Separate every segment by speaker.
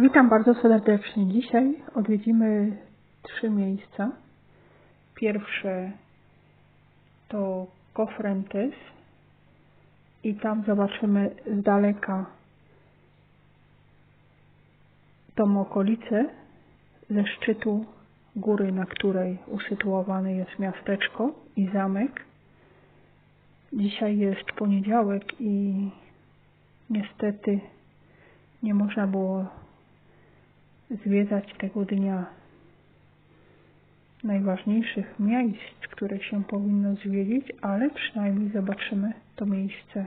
Speaker 1: Witam bardzo serdecznie. Dzisiaj odwiedzimy trzy miejsca. Pierwsze to Cofrentes i tam zobaczymy z daleka tą okolicę ze szczytu góry, na której usytuowane jest miasteczko i zamek. Dzisiaj jest poniedziałek i niestety nie można było zwiedzać tego dnia najważniejszych miejsc, które się powinno zwiedzić, ale przynajmniej zobaczymy to miejsce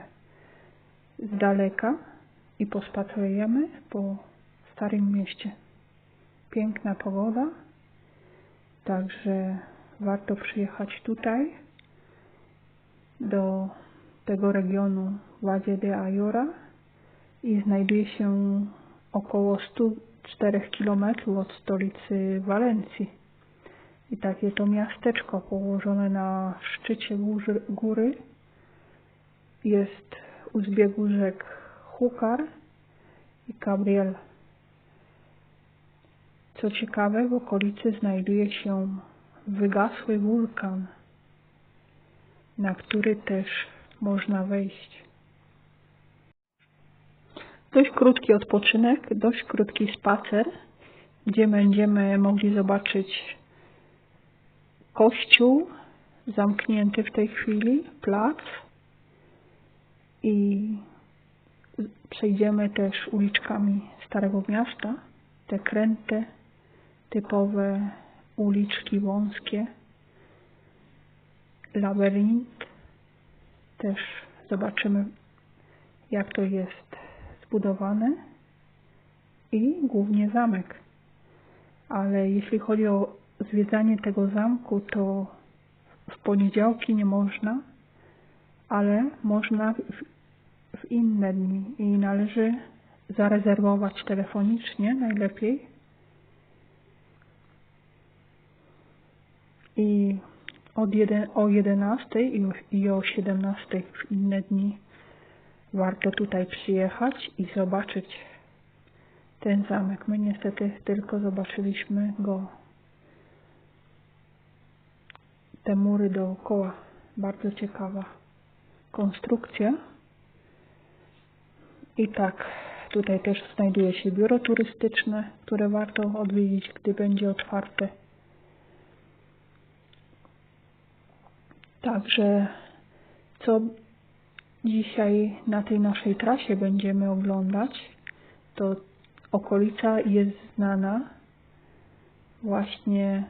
Speaker 1: z daleka i pospacerujemy po Starym Mieście. Piękna pogoda, także warto przyjechać tutaj do tego regionu Valle de Ayora i znajduje się około 104 km od stolicy Walencji. I takie to miasteczko położone na szczycie góry, jest u zbiegu rzek Hukar i Cabriel. Co ciekawe, w okolicy znajduje się wygasły wulkan, na który też można wejść. Dość krótki odpoczynek, dość krótki spacer, gdzie będziemy mogli zobaczyć kościół zamknięty w tej chwili, plac. I przejdziemy też uliczkami Starego Miasta, te kręte, typowe uliczki wąskie, labirynt, też zobaczymy jak to jest zbudowane i głównie zamek. Ale jeśli chodzi o zwiedzanie tego zamku, to w poniedziałki nie można, ale można w, w inne dni i należy zarezerwować telefonicznie najlepiej. I od jeden, o 11 i, i o 17 w inne dni warto tutaj przyjechać i zobaczyć ten zamek. My niestety tylko zobaczyliśmy go, te mury dookoła. Bardzo ciekawa konstrukcja. I tak, tutaj też znajduje się biuro turystyczne, które warto odwiedzić, gdy będzie otwarte. Także co dzisiaj na tej naszej trasie będziemy oglądać, to okolica jest znana właśnie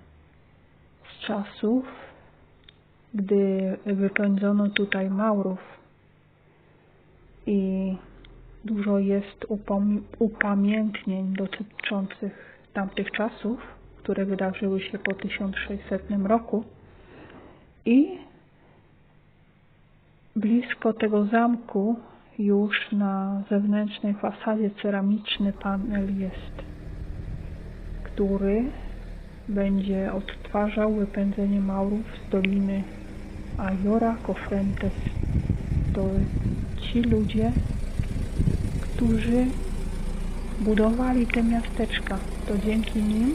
Speaker 1: z czasów, gdy wypędzono tutaj Maurów. I dużo jest upamiętnień dotyczących tamtych czasów, które wydarzyły się po 1600 roku. I Blisko tego zamku już na zewnętrznej fasadzie ceramiczny panel jest, który będzie odtwarzał wypędzenie Maurów z doliny Ayora Cofrentes. To ci ludzie, którzy budowali te miasteczka. To dzięki nim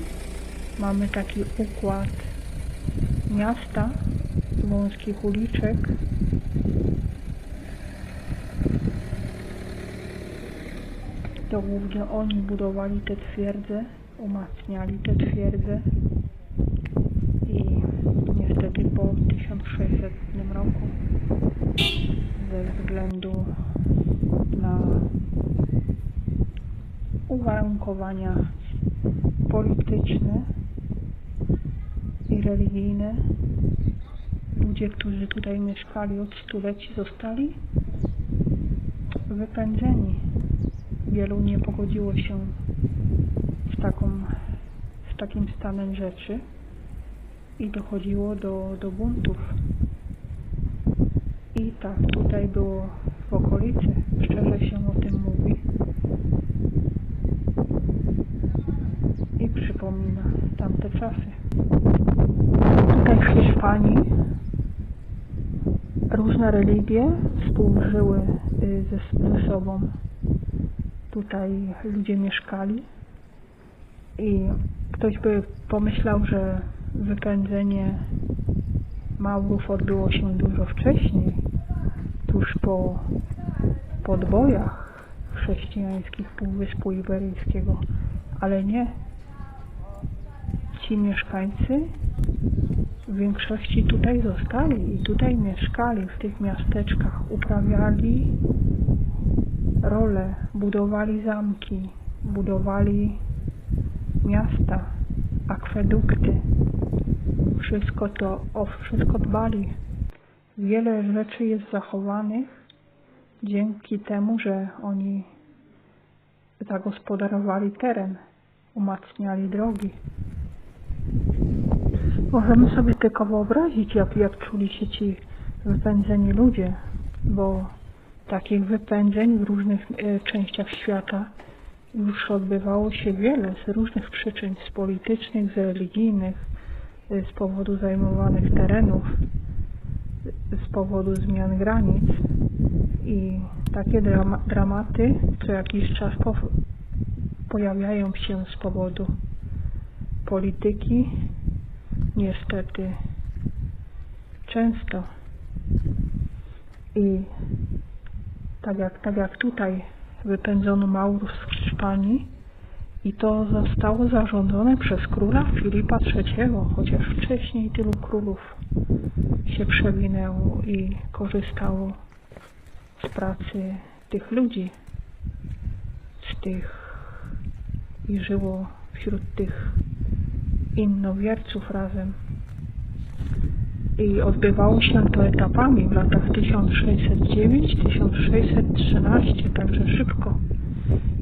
Speaker 1: mamy taki układ miasta, wąskich uliczek, to głównie oni budowali te twierdze, umacniali te twierdze. I niestety po 1600 roku ze względu na uwarunkowania polityczne i religijne ludzie, którzy tutaj mieszkali od stuleci zostali wypędzeni wielu nie pogodziło się z, taką, z takim stanem rzeczy i dochodziło do, do buntów. I tak tutaj było w okolicy, szczerze się o tym mówi. I przypomina tamte czasy. Tutaj w Hiszpanii różne religie współżyły y, ze, ze sobą tutaj ludzie mieszkali I ktoś by pomyślał, że wypędzenie Maurów odbyło się dużo wcześniej, tuż po podbojach chrześcijańskich Półwyspu Iberyjskiego, ale nie. Ci mieszkańcy w większości tutaj zostali i tutaj mieszkali, w tych miasteczkach, uprawiali rolę, budowali zamki, budowali miasta, akwedukty. Wszystko to, o wszystko dbali. Wiele rzeczy jest zachowanych dzięki temu, że oni zagospodarowali teren, umacniali drogi. Możemy sobie tylko wyobrazić, jak, jak czuli się ci wypędzeni ludzie, bo takich wypędzeń w różnych e, częściach świata już odbywało się wiele z różnych przyczyn, z politycznych, z religijnych, e, z powodu zajmowanych terenów, z powodu zmian granic. I takie drama, dramaty co jakiś czas po, pojawiają się z powodu polityki, niestety często. I tak jak, tak jak tutaj wypędzono Maurów z Hiszpanii i to zostało zarządzone przez króla Filipa III, chociaż wcześniej tylu królów się przewinęło i korzystało z pracy tych ludzi, z tych i żyło wśród tych innowierców razem. I odbywało się to etapami w latach 1609-1613, także szybko.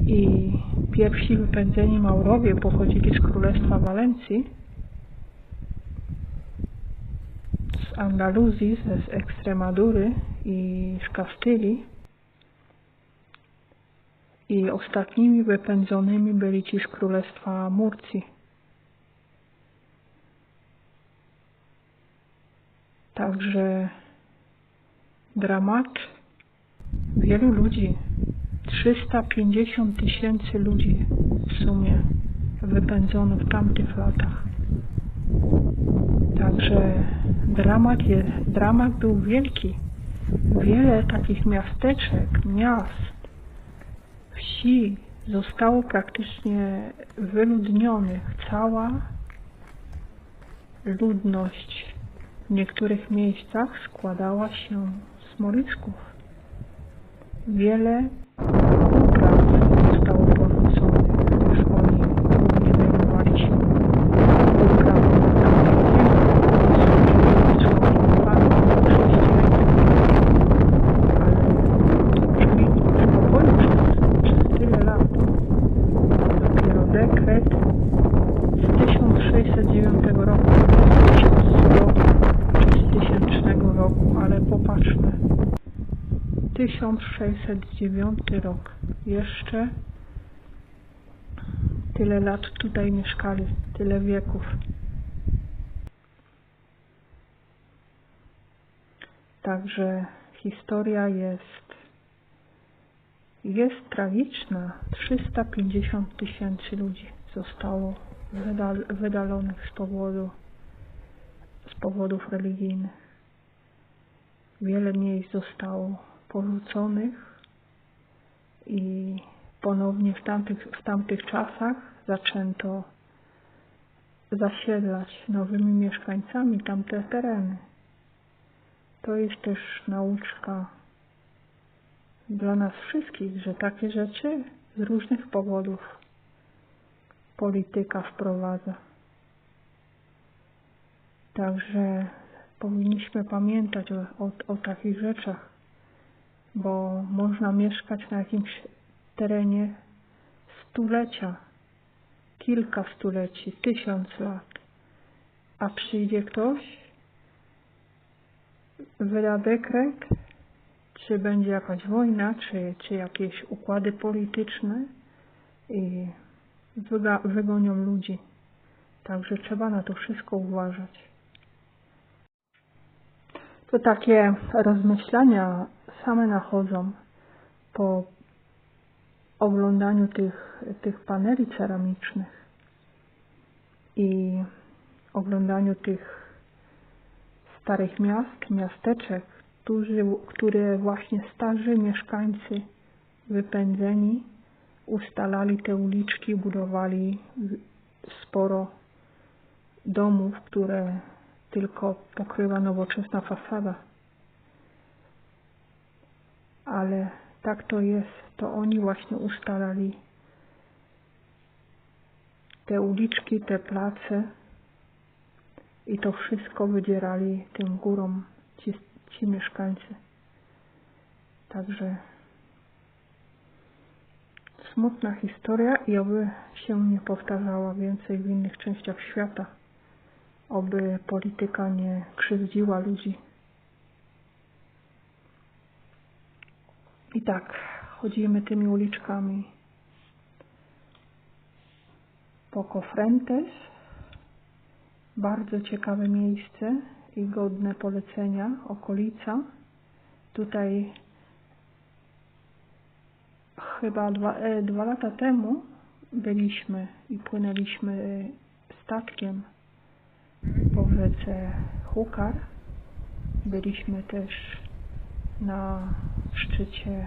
Speaker 1: I pierwsi wypędzeni Maurowie pochodzili z Królestwa Walencji, z Andaluzji, z Ekstremadury i z Kastylii. I ostatnimi wypędzonymi byli ci z Królestwa Murcji. Także dramat wielu ludzi, 350 tysięcy ludzi w sumie wypędzono w tamtych latach. Także dramat, jest, dramat był wielki. Wiele takich miasteczek, miast, wsi zostało praktycznie wyludnionych. Cała ludność w niektórych miejscach składała się z morisków. Wiele upraw zostało porzuconych, gdyż oni głównie zajmowali się uprawą dekret z 1609 roku 1000 roku, ale popatrzmy. 1609 rok. Jeszcze tyle lat tutaj mieszkali, tyle wieków. Także historia jest jest tragiczna. 350 tysięcy ludzi zostało wydal wydalonych z powodu z powodów religijnych. Wiele miejsc zostało porzuconych i ponownie w tamtych, w tamtych czasach zaczęto zasiedlać nowymi mieszkańcami tamte tereny. To jest też nauczka dla nas wszystkich, że takie rzeczy z różnych powodów polityka wprowadza. Także powinniśmy pamiętać o, o, o takich rzeczach, bo można mieszkać na jakimś terenie stulecia, kilka stuleci, tysiąc lat, a przyjdzie ktoś, wyda dekret, czy będzie jakaś wojna, czy, czy jakieś układy polityczne i wygonią ludzi. Także trzeba na to wszystko uważać. To takie rozmyślania same nachodzą po oglądaniu tych, tych paneli ceramicznych. i oglądaniu tych starych miast, miasteczek, którzy, które właśnie starzy mieszkańcy wypędzeni ustalali te uliczki, budowali sporo domów, które tylko pokrywa nowoczesna fasada. Ale tak to jest, to oni właśnie ustalali te uliczki, te place i to wszystko wydzierali tym górom ci, ci mieszkańcy. Także smutna historia i oby się nie powtarzała więcej w innych częściach świata. Oby polityka nie krzywdziła ludzi. I tak, chodzimy tymi uliczkami po Cofrentes. Bardzo ciekawe miejsce i godne polecenia, okolica. Tutaj chyba dwa, e, dwa lata temu byliśmy i płynęliśmy statkiem po rzece Hukar. Byliśmy też na szczycie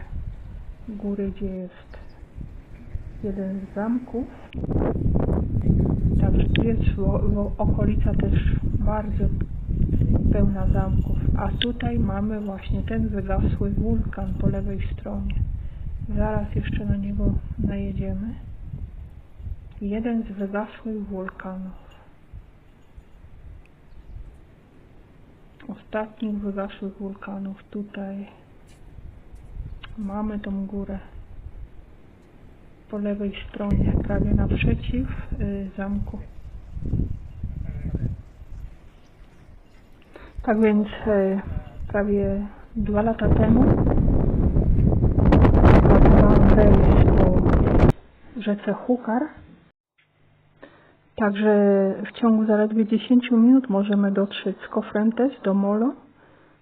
Speaker 1: góry, gdzie jest jeden z zamków. Także jest okolica też bardzo pełna zamków. A tutaj mamy właśnie ten wygasły wulkan po lewej stronie. Zaraz jeszcze na niego najedziemy. Jeden z wygasłych wulkanów. Ostatnich wygasłych wulkanów. Tutaj mamy tą górę po lewej stronie, prawie naprzeciw y, zamku. Tak więc y, prawie dwa lata temu pracowałam rejs po rzece Hukar. Także w ciągu zaledwie 10 minut możemy dotrzeć z Cofrentes do Molo,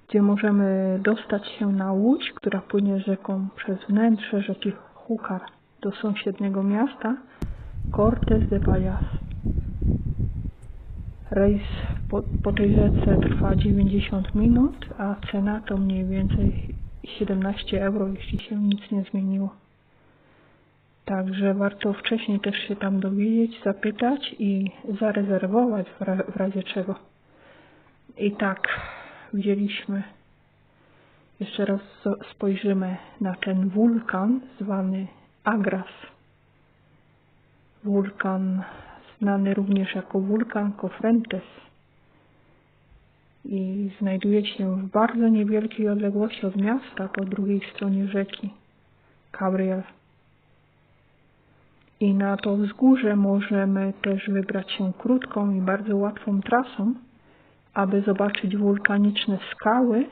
Speaker 1: gdzie możemy dostać się na łódź, która płynie rzeką przez wnętrze rzeki Hukar do sąsiedniego miasta Cortes de Payas. Rejs po, po tej rzece trwa 90 minut, a cena to mniej więcej 17 euro, jeśli się nic nie zmieniło. Także warto wcześniej też się tam dowiedzieć, zapytać i zarezerwować w, ra w razie czego. I tak widzieliśmy, jeszcze raz spojrzymy na ten wulkan zwany Agras. Wulkan znany również jako wulkan Cofrentes i znajduje się w bardzo niewielkiej odległości od miasta po drugiej stronie rzeki Cabriel. I na to wzgórze możemy też wybrać się krótką i bardzo łatwą trasą, aby zobaczyć wulkaniczne skały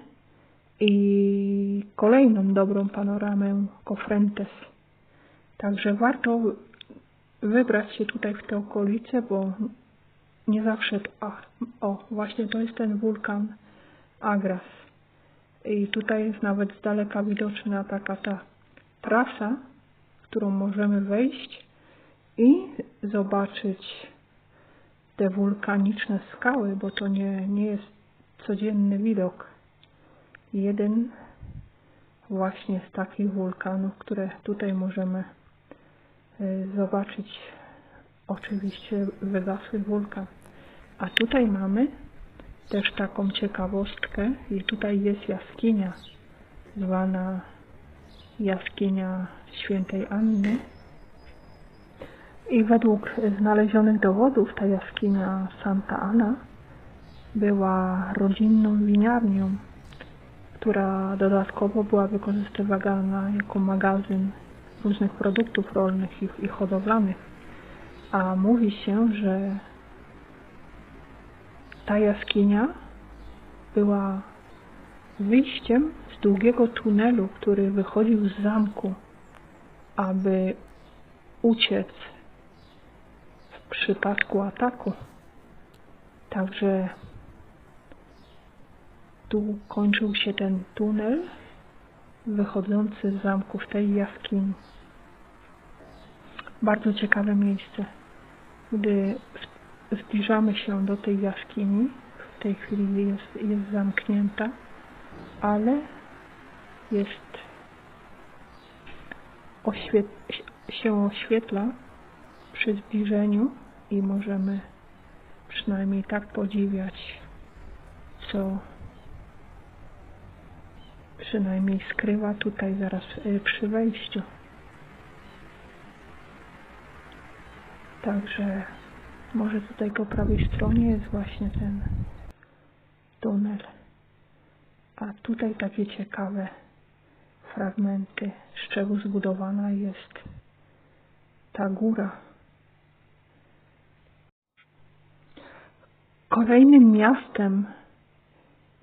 Speaker 1: i kolejną dobrą panoramę Cofrentes. Także warto wybrać się tutaj w te okolice, bo nie zawsze... A, o, właśnie to jest ten wulkan Agras. I tutaj jest nawet z daleka widoczna taka ta trasa, którą możemy wejść i zobaczyć te wulkaniczne skały, bo to nie, nie jest codzienny widok. Jeden właśnie z takich wulkanów, które tutaj możemy y, zobaczyć. Oczywiście wygasły wulkan. A tutaj mamy też taką ciekawostkę i tutaj jest jaskinia zwana jaskinia świętej Anny i według znalezionych dowodów ta jaskinia Santa Ana była rodzinną winiarnią, która dodatkowo była wykorzystywana jako magazyn różnych produktów rolnych i, hodowlanych. A mówi się, że ta jaskinia była wyjściem z długiego tunelu, który wychodził z zamku, aby uciec przypadku ataku. Także tu kończył się ten tunel wychodzący z zamku w tej jaskini. Bardzo ciekawe miejsce. Gdy zbliżamy się do tej jaskini. W tej chwili jest, jest zamknięta, ale jest oświet się oświetla przy zbliżeniu i możemy przynajmniej tak podziwiać, co przynajmniej skrywa tutaj zaraz y, przy wejściu. Także może tutaj po prawej stronie jest właśnie ten tunel. A tutaj takie ciekawe fragmenty, z czego zbudowana jest ta góra. Kolejnym miastem,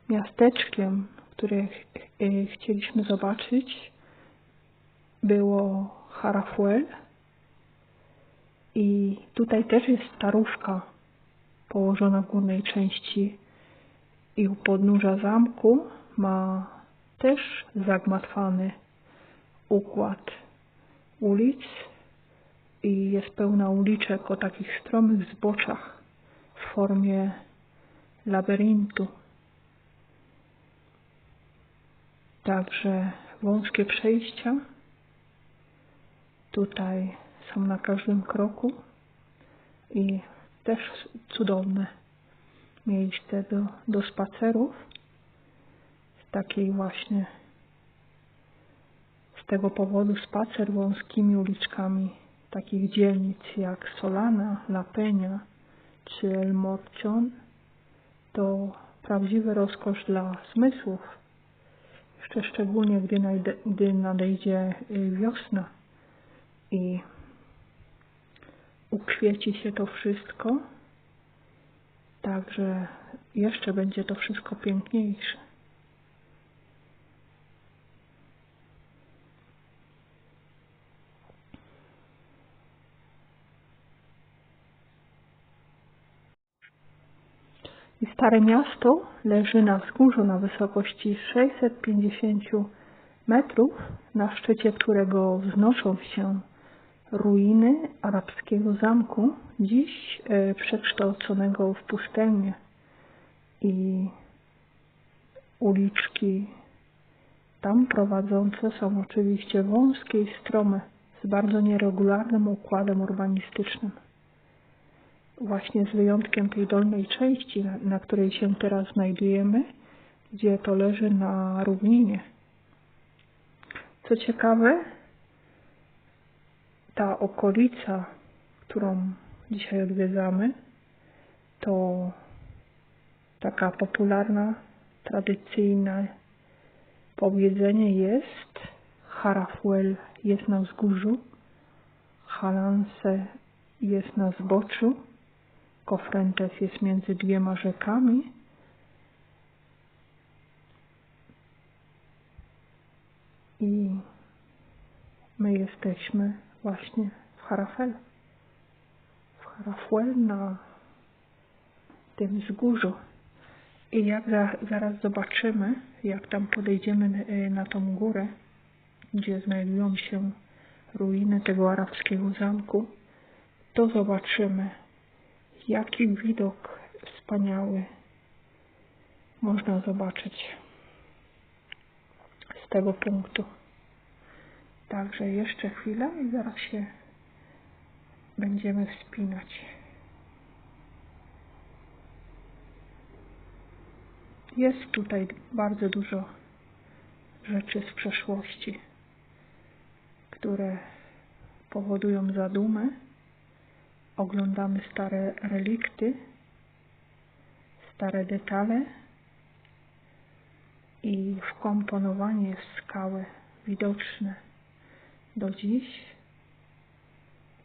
Speaker 1: miasteczkiem, które e, chcieliśmy zobaczyć, było Harafuel. I tutaj też jest starówka położona w górnej części i u podnóża zamku ma też zagmatwany układ ulic i jest pełna uliczek o takich stromych zboczach w formie labiryntu. Także wąskie przejścia tutaj są na każdym kroku i też cudowne miejsce do, do spacerów z takiej właśnie z tego powodu spacer wąskimi uliczkami takich dzielnic jak Solana, La czy El Morcion to prawdziwy rozkosz dla zmysłów. Jeszcze szczególnie, gdy, gdy nadejdzie y, wiosna i ukwieci się to wszystko, także jeszcze będzie to wszystko piękniejsze. I Stare Miasto leży na wzgórzu na wysokości 650 metrów, na szczycie którego wznoszą się ruiny arabskiego zamku, dziś e, przekształconego w pustynię i uliczki tam prowadzące są oczywiście wąskie i strome, z bardzo nieregularnym układem urbanistycznym. Właśnie z wyjątkiem tej dolnej części, na, na której się teraz znajdujemy, gdzie to leży na równinie. Co ciekawe, ta okolica, którą dzisiaj odwiedzamy, to taka popularna, tradycyjne powiedzenie jest Harafuel jest na wzgórzu, Halanse jest na zboczu, Kofrentes jest między dwiema rzekami, i my jesteśmy właśnie w Harafel. W Harafuel na tym wzgórzu. I jak za, zaraz zobaczymy, jak tam podejdziemy y, na tą górę, gdzie znajdują się ruiny tego arabskiego zamku, to zobaczymy, jaki widok wspaniały można zobaczyć z tego punktu. Także jeszcze chwilę i zaraz się będziemy wspinać. Jest tutaj bardzo dużo rzeczy z przeszłości, które powodują zadumę. Oglądamy stare relikty, stare detale i wkomponowanie w skałę widoczne do dziś,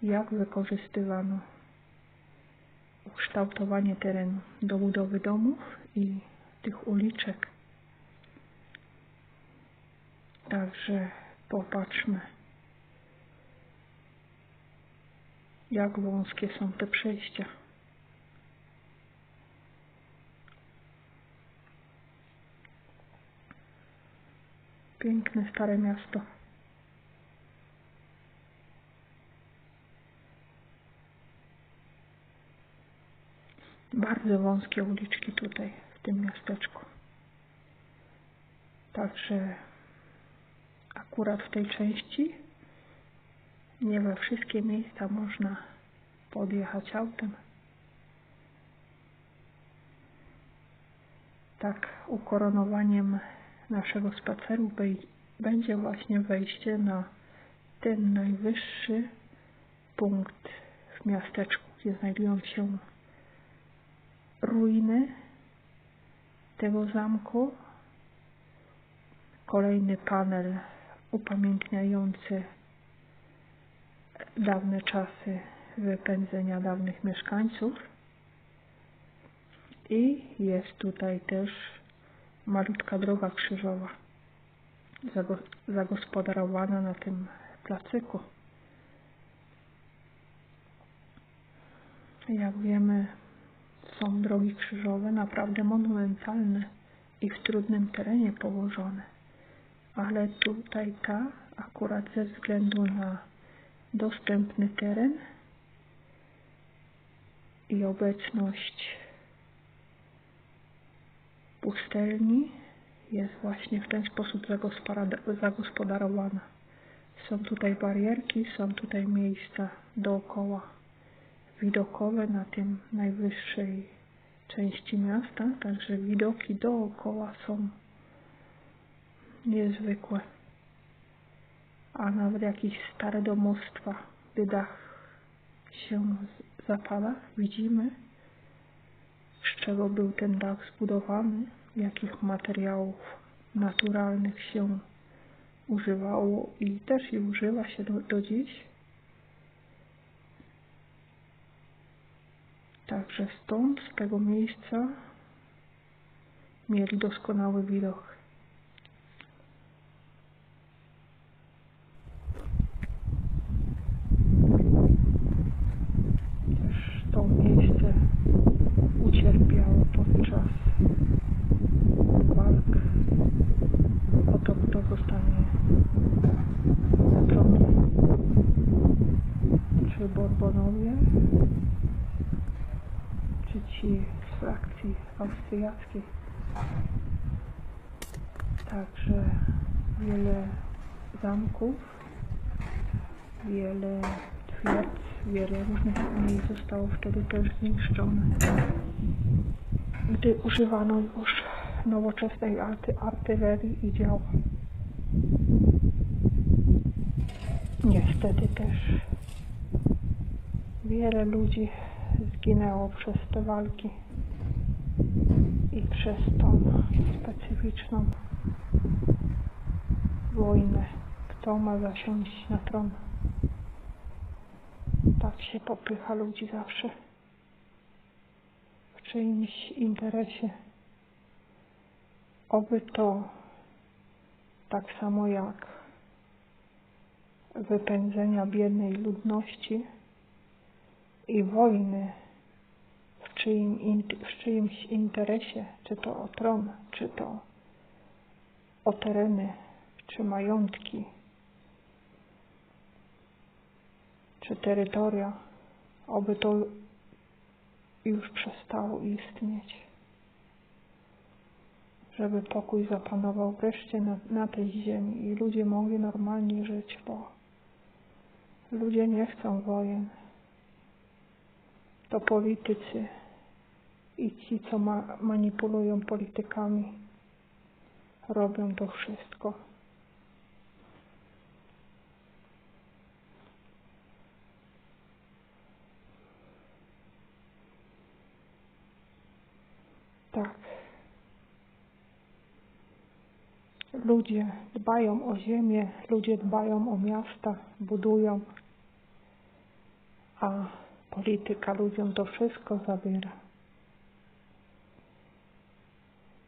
Speaker 1: jak wykorzystywano ukształtowanie terenu do budowy domów i tych uliczek. Także popatrzmy, jak wąskie są te przejścia. Piękne stare miasto. bardzo wąskie uliczki tutaj, w tym miasteczku. Także akurat w tej części nie we wszystkie miejsca można podjechać autem. Tak ukoronowaniem naszego spaceru będzie właśnie wejście na ten najwyższy punkt w miasteczku, gdzie znajdują się ruiny tego zamku. Kolejny panel upamiętniający dawne czasy wypędzenia dawnych mieszkańców. I jest tutaj też malutka droga krzyżowa zagospodarowana na tym placyku. Jak wiemy, są drogi krzyżowe naprawdę monumentalne i w trudnym terenie położone. Ale tutaj ta akurat ze względu na dostępny teren i obecność pustelni jest właśnie w ten sposób zagospodarowana. Są tutaj barierki, są tutaj miejsca dookoła widokowe na tym najwyższej części miasta, także widoki dookoła są niezwykłe. A nawet jakieś stare domostwa, gdy dach się zapada, widzimy, z czego był ten dach zbudowany, jakich materiałów naturalnych się używało i też i używa się do, do dziś. Także stąd, z tego miejsca mieli doskonały widok. Też to miejsce ucierpiało podczas walk o to, kto zostanie na tronie. Czy Borbonowie, czy ci z frakcji austriackiej. Także wiele zamków, wiele twierdz, wiele różnych miejsc zostało wtedy też zniszczone. Gdy używano już nowoczesnej arty, artylerii i dział. Niestety też wiele ludzi zginęło przez te walki i przez tą specyficzną wojnę. Kto ma zasiąść na tron? Tak się popycha ludzi zawsze w czyimś interesie. Oby to tak samo jak wypędzenia biednej ludności i wojny w, czyim, w czyimś interesie, czy to o tron, czy to o tereny, czy majątki, czy terytoria, oby to już przestało istnieć żeby pokój zapanował wreszcie na, na tej ziemi i ludzie mogli normalnie żyć, bo ludzie nie chcą wojen. To politycy i ci, co ma, manipulują politykami, robią to wszystko. Tak. Ludzie dbają o ziemię, ludzie dbają o miasta, budują, a polityka ludziom to wszystko zabiera.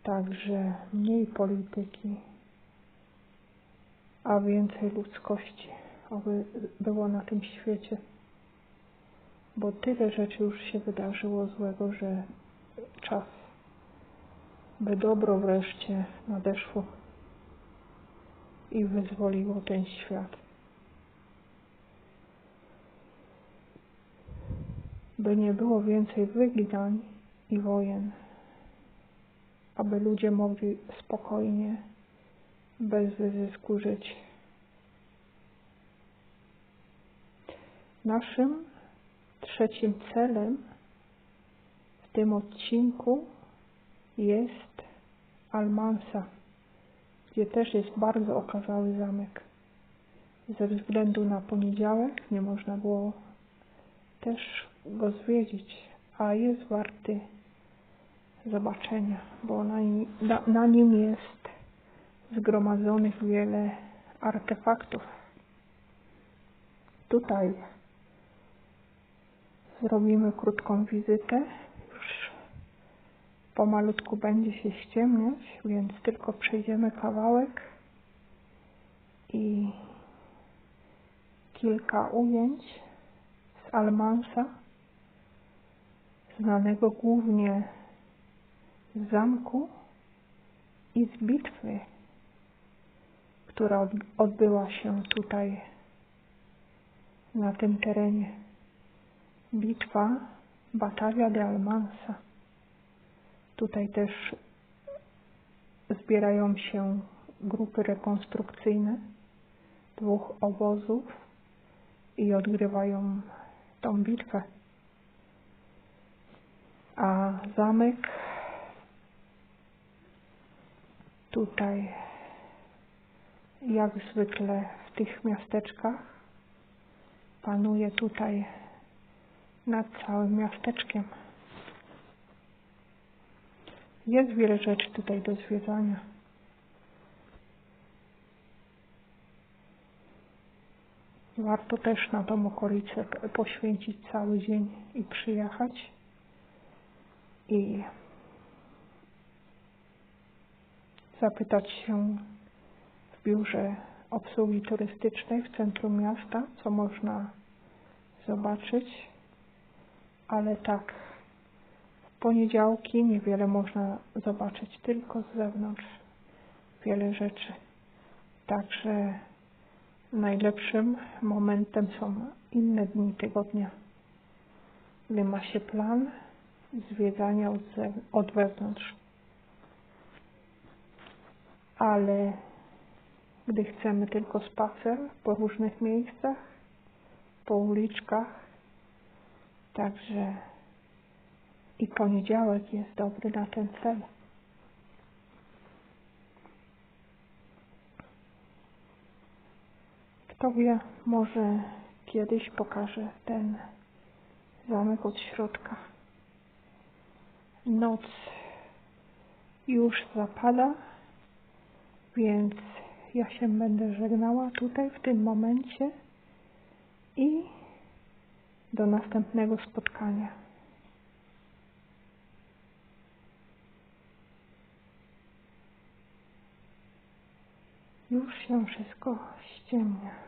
Speaker 1: Także mniej polityki, a więcej ludzkości, aby było na tym świecie. Bo tyle rzeczy już się wydarzyło złego, że czas, by dobro wreszcie nadeszło i wyzwoliło ten świat. By nie było więcej wygnań i wojen, aby ludzie mogli spokojnie, bez wyzysku żyć. Naszym trzecim celem w tym odcinku jest Almansa, gdzie też jest bardzo okazały zamek. Ze względu na poniedziałek nie można było też go zwiedzić, a jest warty zobaczenia, bo na, na, na nim jest zgromadzonych wiele artefaktów. Tutaj zrobimy krótką wizytę. Już pomalutku będzie się ściemniać, więc tylko przejdziemy kawałek i kilka ujęć z Almansa, znanego głównie z zamku i z bitwy, która odbyła się tutaj na tym terenie. Bitwa Batavia de Almansa. Tutaj też zbierają się grupy rekonstrukcyjne dwóch obozów i odgrywają tą bitwę. A zamek tutaj, jak zwykle w tych miasteczkach, panuje tutaj nad całym miasteczkiem. Jest wiele rzeczy tutaj do zwiedzania. Warto też na tą okolicę poświęcić cały dzień i przyjechać i zapytać się w biurze obsługi turystycznej w centrum miasta, co można zobaczyć, ale tak w poniedziałki niewiele można zobaczyć, tylko z zewnątrz wiele rzeczy. Także najlepszym momentem są inne dni tygodnia, gdy ma się plan zwiedzania od, od wewnątrz. Ale gdy chcemy tylko spacer po różnych miejscach, po uliczkach, także i poniedziałek jest dobry na ten cel. Kto wie, może kiedyś pokażę ten zamek od środka. Noc już zapada, więc ja się będę żegnała tutaj w tym momencie i do następnego spotkania. Już się wszystko ściemnia.